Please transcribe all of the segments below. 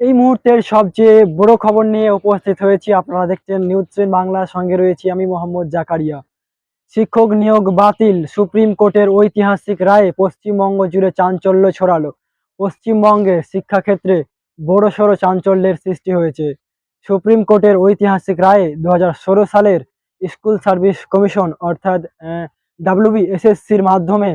এই মুহূর্তের সবচেয়ে বড় খবর নিয়ে উপস্থিত হয়েছি আপনারা দেখছেন নিউজ টেন বাংলার সঙ্গে রয়েছি আমি মোহাম্মদ জাকারিয়া। শিক্ষক নিয়োগ বাতিল, সুপ্রিম কোর্টের ঐতিহাসিক রায়ে পশ্চিমবঙ্গ জুড়ে চাঞ্চল্য ছড়ালো। পশ্চিমবঙ্গে শিক্ষাক্ষেত্রে বড়সড় চাঞ্চল্যের সৃষ্টি হয়েছে। সুপ্রিম কোর্টের ঐতিহাসিক রায়ে দু হাজার ষোলো সালের স্কুল সার্ভিস কমিশন অর্থাৎ ডাব্লিউবিএসএসসির মাধ্যমে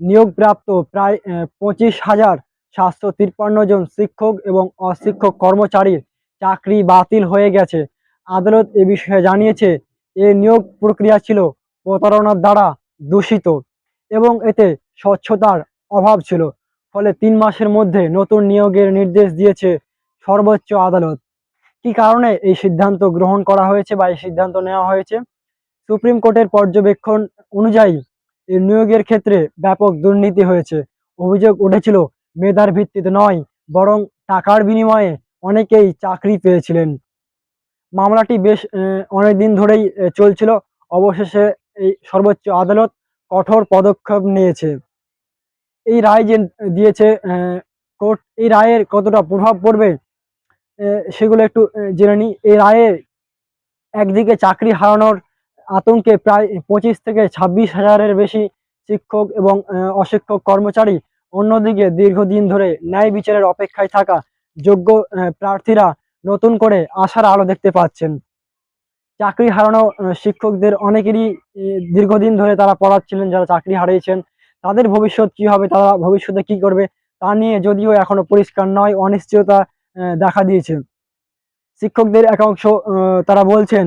নিয়োগপ্রাপ্ত প্রায় পঁচিশ হাজার সাতশো তিপ্পান্ন জন শিক্ষক এবং অশিক্ষক কর্মচারীর চাকরি বাতিল হয়ে গেছে। আদালত এ বিষয়ে জানিয়েছে, এ নিয়োগ প্রক্রিয়া ছিল প্রতারণার দ্বারা দূষিত এবং এতে স্বচ্ছতার অভাব ছিল, ফলে তিন মাসের মধ্যে নতুন নিয়োগের নির্দেশ দিয়েছে সর্বোচ্চ আদালত। কী কারণে এই সিদ্ধান্ত গ্রহণ করা হয়েছে বা এই সিদ্ধান্ত নেওয়া হয়েছে? সুপ্রিম কোর্টের পর্যবেক্ষণ অনুযায়ী এই নিয়োগের ক্ষেত্রে ব্যাপক দুর্নীতি হয়েছে। অভিযোগ উঠেছিল মেধার ভিত্তিতে নয়, বরং টাকার বিনিময়ে অনেকেই চাকরি পেয়েছিলেন। মামলাটি বেশ অনেক দিন ধরেই চলছিল। অবশেষে এই সর্বোচ্চ আদালত কঠোর পদক্ষেপ নিয়েছে। এই রায় যে দিয়েছে কোর্ট, এই রায়ের কতটা প্রভাব পড়বে সেগুলো একটু জেনে নিই। এই রায়ে একদিকে চাকরি হারানোর আতঙ্কে প্রায় পঁচিশ থেকে ছাব্বিশ হাজারের বেশি শিক্ষক এবং অশিক্ষক কর্মচারী অন্যদিকে দীর্ঘদিন ধরে ন্যায় বিচারের অপেক্ষায় থাকা যোগ্য প্রার্থীরা নতুন করে আশার আলো দেখতে পাচ্ছেন। চাকরি হারানো শিক্ষকদের অনেকেরই দীর্ঘদিন ধরে তারা পড়াচ্ছিলেন, যারা চাকরি হারিয়েছেন। তাদের ভবিষ্যৎ কি হবে, তারা ভবিষ্যতে কি করবে, তা নিয়ে যদিও এখনও পরিষ্কার নয়, অনিশ্চয়তা দেখা দিয়েছে। শিক্ষকদের একাংশ তারা বলছেন,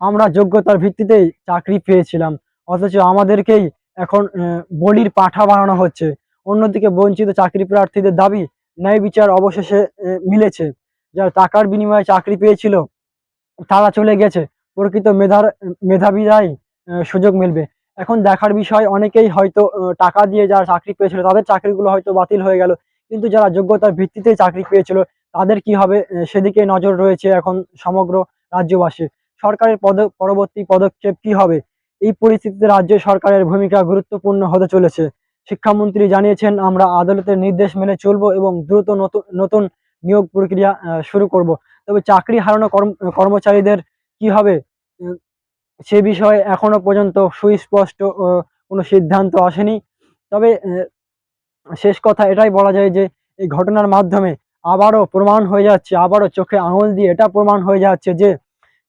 আমরা যোগ্যতার ভিত্তিতেই চাকরি পেয়েছিলাম, অথচ আমাদেরকেই এখন বলির পাঠা বানানো হচ্ছে। অন্যদিকে বঞ্চিত চাকরি প্রার্থীদের দাবি ন্যায় বিচার অবশেষে মিলেছে। যারা টাকার বিনিময়ে চাকরি পেয়েছিল, তারা চলে গেছে। প্রকৃত মেধার, মেধাবীরাই সুযোগ মিলবে। এখন দেখার বিষয়, অনেকেই হয়তো টাকা দিয়ে যারা চাকরি পেয়েছিল, তাদের চাকরিগুলো হয়তো বাতিল হয়ে গেল। কিন্তু যারা যোগ্যতার ভিত্তিতে চাকরি পেয়েছিল, তাদের কি হবে? সেদিকে নজর রয়েছে এখন সমগ্র রাজ্যবাসী সরকারের পদ, পরবর্তী পদক্ষেপ কি হবে? এই পরিস্থিতিতে রাজ্য সরকারের ভূমিকা গুরুত্বপূর্ণ হতে চলেছে। শিক্ষামন্ত্রী জানিয়েছেন, আমরা আদালতের নির্দেশ মেনে চলবো এবং দ্রুত নতুন নিয়োগ প্রক্রিয়া শুরু করব। তবে চাকরি হারানো কর্ম, কর্মচারীদের কি হবে? সে বিষয়ে এখনও পর্যন্ত সুস্পষ্ট কোনো সিদ্ধান্ত আসেনি। তবে শেষ কথা এটাই বলা যায় যে, এই ঘটনার মাধ্যমে আবারও প্রমাণ হয়ে যাচ্ছে, আবারও চোখে আঙুল দিয়ে এটা প্রমাণ হয়ে যাচ্ছে যে,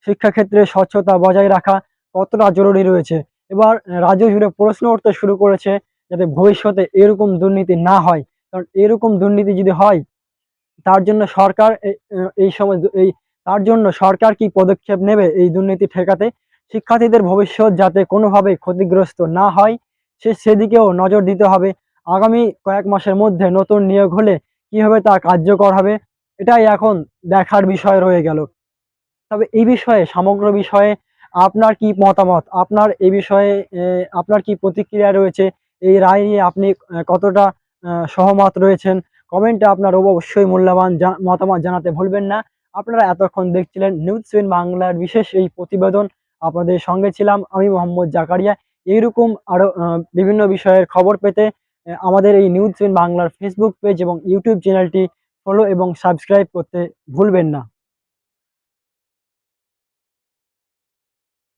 শিক্ষাক্ষেত্রে স্বচ্ছতা বজায় রাখা কতটা জরুরি রয়েছে। এবার, রাজ্য জুড়ে প্রশ্ন উঠতে শুরু করেছে যাতে ভবিষ্যতে এরকম দুর্নীতি না হয়। কারণ এরকম দুর্নীতি যদি হয়, তার জন্য সরকার এই সময় এই, তার জন্য সরকার কি পদক্ষেপ নেবে এই দুর্নীতি ঠেকাতে? শিক্ষার্থীদের ভবিষ্যৎ যাতে কোনোভাবে ক্ষতিগ্রস্ত না হয়, সে, সেদিকেও নজর দিতে হবে। আগামী কয়েক মাসের মধ্যে নতুন নিয়োগ হলে কীভাবে তা কার্যকর হবে, এটাই এখন দেখার বিষয় রয়ে গেল। তবে এই বিষয়ে, সমগ্র বিষয়ে আপনার কি মতামত? আপনার এই বিষয়ে আপনার কি প্রতিক্রিয়া রয়েছে? এই রায় নিয়ে আপনি কতটা সহমত রয়েছেন? কমেন্টে আপনার অবশ্যই মূল্যবান মতামত জানাতে ভুলবেন না। আপনারা এতক্ষণ দেখছিলেন নিউজ সেভেন বাংলার বিশেষ এই প্রতিবেদন। আপনাদের সঙ্গে ছিলাম আমি মোহাম্মদ জাকারিয়া। এইরকম আরও বিভিন্ন বিষয়ের খবর পেতে আমাদের এই নিউজ সেভেন বাংলার ফেসবুক পেজ এবং ইউটিউব চ্যানেলটি ফলো এবং সাবস্ক্রাইব করতে ভুলবেন না।